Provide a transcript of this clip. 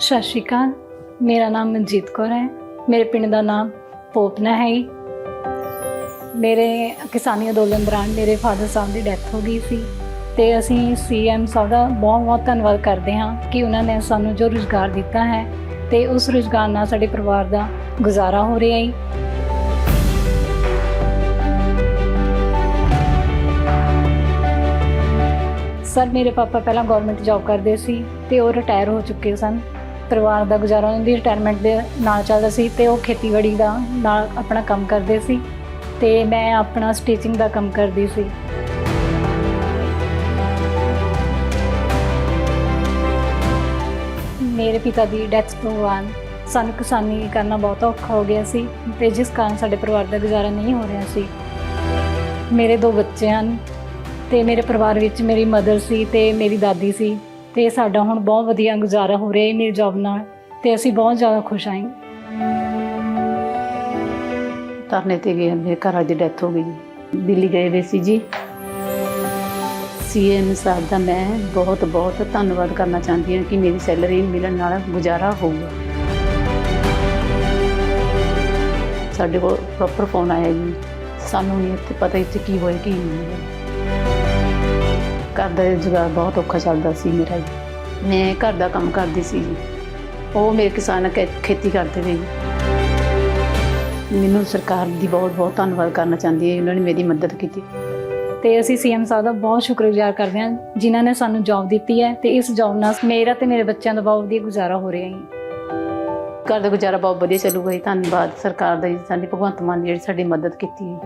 ਸਤਿ ਸ਼੍ਰੀ ਅਕਾਲ। ਮੇਰਾ ਨਾਮ ਮਨਜੀਤ ਕੌਰ ਹੈ। ਮੇਰੇ ਪਿੰਡ ਦਾ ਨਾਮ ਪੋਪਨਾ ਹੈ ਜੀ। ਮੇਰੇ ਕਿਸਾਨੀ ਅੰਦੋਲਨ ਦੌਰਾਨ ਮੇਰੇ ਫਾਦਰ ਸਾਹਿਬ ਦੀ ਡੈਥ ਹੋ ਗਈ ਸੀ ਤੇ ਅਸੀਂ ਸੀਐਮ ਸਾਹਿਬ ਦਾ ਬਹੁਤ ਬਹੁਤ ਧੰਨਵਾਦ ਕਰਦੇ ਹਾਂ ਕਿ ਉਹਨਾਂ ਨੇ ਸਾਨੂੰ ਜੋ ਰੁਜ਼ਗਾਰ ਦਿੱਤਾ ਹੈ ਤੇ ਉਸ ਰੁਜ਼ਗਾਰ ਨਾਲ ਸਾਡੇ ਪਰਿਵਾਰ ਦਾ ਗੁਜ਼ਾਰਾ ਹੋ ਰਿਹਾ ਹੈ ਸਰ ਮੇਰੇ ਪਾਪਾ ਪਹਿਲਾਂ ਗਵਰਨਮੈਂਟ ਜੌਬ ਕਰਦੇ ਸੀ ਤੇ ਉਹ ਰਿਟਾਇਰ ਹੋ ਚੁੱਕੇ ਸਨ। ਪਰਿਵਾਰ ਦਾ ਗੁਜ਼ਾਰਾ ਉਹਨਾਂ ਦੀ ਰਿਟਾਇਰਮੈਂਟ ਦੇ ਨਾਲ ਚੱਲਦਾ ਸੀ ਤੇ ਉਹ ਖੇਤੀਬਾੜੀ ਦਾ ਨਾਲ ਆਪਣਾ ਕੰਮ ਕਰਦੇ ਸੀ ਤੇ ਮੈਂ ਆਪਣਾ ਸਟਿਚਿੰਗ ਦਾ ਕੰਮ ਕਰਦੀ ਸੀ। ਮੇਰੇ ਪਿਤਾ ਦੀ ਡੈਥ ਤੋਂ ਬਾਅਦ ਸਾਨੂੰ ਕਿਸਾਨੀ ਕਰਨਾ ਬਹੁਤ ਔਖਾ ਹੋ ਗਿਆ ਸੀ ਤੇ ਜਿਸ ਕਾਰਨ ਸਾਡੇ ਪਰਿਵਾਰ ਦਾ ਗੁਜ਼ਾਰਾ ਨਹੀਂ ਹੋ ਰਿਹਾ ਸੀ। ਮੇਰੇ ਦੋ ਬੱਚੇ ਹਨ ਤੇ ਮੇਰੇ ਪਰਿਵਾਰ ਵਿੱਚ ਮੇਰੀ ਮਦਰ ਸੀ ਤੇ ਮੇਰੀ ਦਾਦੀ ਸੀ। ਤੇ ਸਾਡਾ ਹੁਣ ਬਹੁਤ ਵਧੀਆ ਗੁਜ਼ਾਰਾ ਹੋ ਰਿਹਾ ਹੈ ਮੇਰੀ ਜੌਬ ਨਾਲ, ਤੇ ਅਸੀਂ ਬਹੁਤ ਜ਼ਿਆਦਾ ਖੁਸ਼ ਹਾਂ ਧਰਨੇ ਤੇ ਗਏ, ਮੇਰੇ ਘਰ ਵਾਲੇ ਦੀ ਡੈਥ ਹੋ ਗਈ ਜੀ। ਦਿੱਲੀ ਗਏ ਵੇ ਸੀ ਜੀ। ਸੀਐਮ ਸਾਹਿਬ ਦਾ ਮੈਂ ਬਹੁਤ ਬਹੁਤ ਧੰਨਵਾਦ ਕਰਨਾ ਚਾਹੁੰਦੀ ਹਾਂ ਕਿ ਮੇਰੀ ਸੈਲਰੀ ਮਿਲਣ ਨਾਲ ਗੁਜ਼ਾਰਾ ਹੋਊਗਾ ਸਾਡੇ ਕੋਲ ਪ੍ਰੋਪਰ ਫੋਨ ਆਇਆ ਜੀ। ਸਾਨੂੰ ਨਹੀਂ ਇੱਥੇ ਪਤਾ ਇੱਥੇ ਕੀ ਹੋਇਆ, ਕੀ ਨਹੀਂ ਹੋਇਆ। ਘਰ ਦਾ ਰੁਜ਼ਗਾਰ ਬਹੁਤ ਔਖਾ ਚੱਲਦਾ ਸੀ ਮੇਰਾ ਜੀ। ਮੈਂ ਘਰ ਦਾ ਕੰਮ ਕਰਦੀ ਸੀ ਜੀ। ਉਹ ਮੇਰੇ ਕਿਸਾਨ ਖੇਤੀ ਕਰਦੇ ਨੇ ਜੀ। ਮੈਨੂੰ ਸਰਕਾਰ ਦੀ ਬਹੁਤ ਬਹੁਤ ਧੰਨਵਾਦ ਕਰਨਾ ਚਾਹੁੰਦੀ ਹਾਂ। ਉਹਨਾਂ ਨੇ ਮੇਰੀ ਮਦਦ ਕੀਤੀ। ਤੇ ਅਸੀਂ ਸੀਐਮ ਸਾਹਿਬ ਦਾ ਬਹੁਤ ਸ਼ੁਕਰਗੁਜ਼ਾਰ ਕਰਦੇ ਹਾਂ ਜਿਨ੍ਹਾਂ ਨੇ ਸਾਨੂੰ ਜੌਬ ਦਿੱਤੀ ਹੈ ਤੇ ਇਸ ਜੌਬ ਨਾਲ ਮੇਰਾ ਤੇ ਮੇਰੇ ਬੱਚਿਆਂ ਦਾ ਬਹੁਤ ਵਧੀਆ ਗੁਜ਼ਾਰਾ ਹੋ ਰਿਹਾ ਹੈ ਘਰ ਦਾ ਗੁਜ਼ਾਰਾ ਬਹੁਤ ਵਧੀਆ ਚੱਲੂਗਾ ਜੀ। ਧੰਨਵਾਦ ਸਰਕਾਰ ਦਾ ਜੀ। ਸਾਡੀ ਭਗਵੰਤ ਮਾਨ ਨੇ ਜਿਹੜੀ ਸਾਡੀ ਮਦਦ ਕੀਤੀ ਹੈ।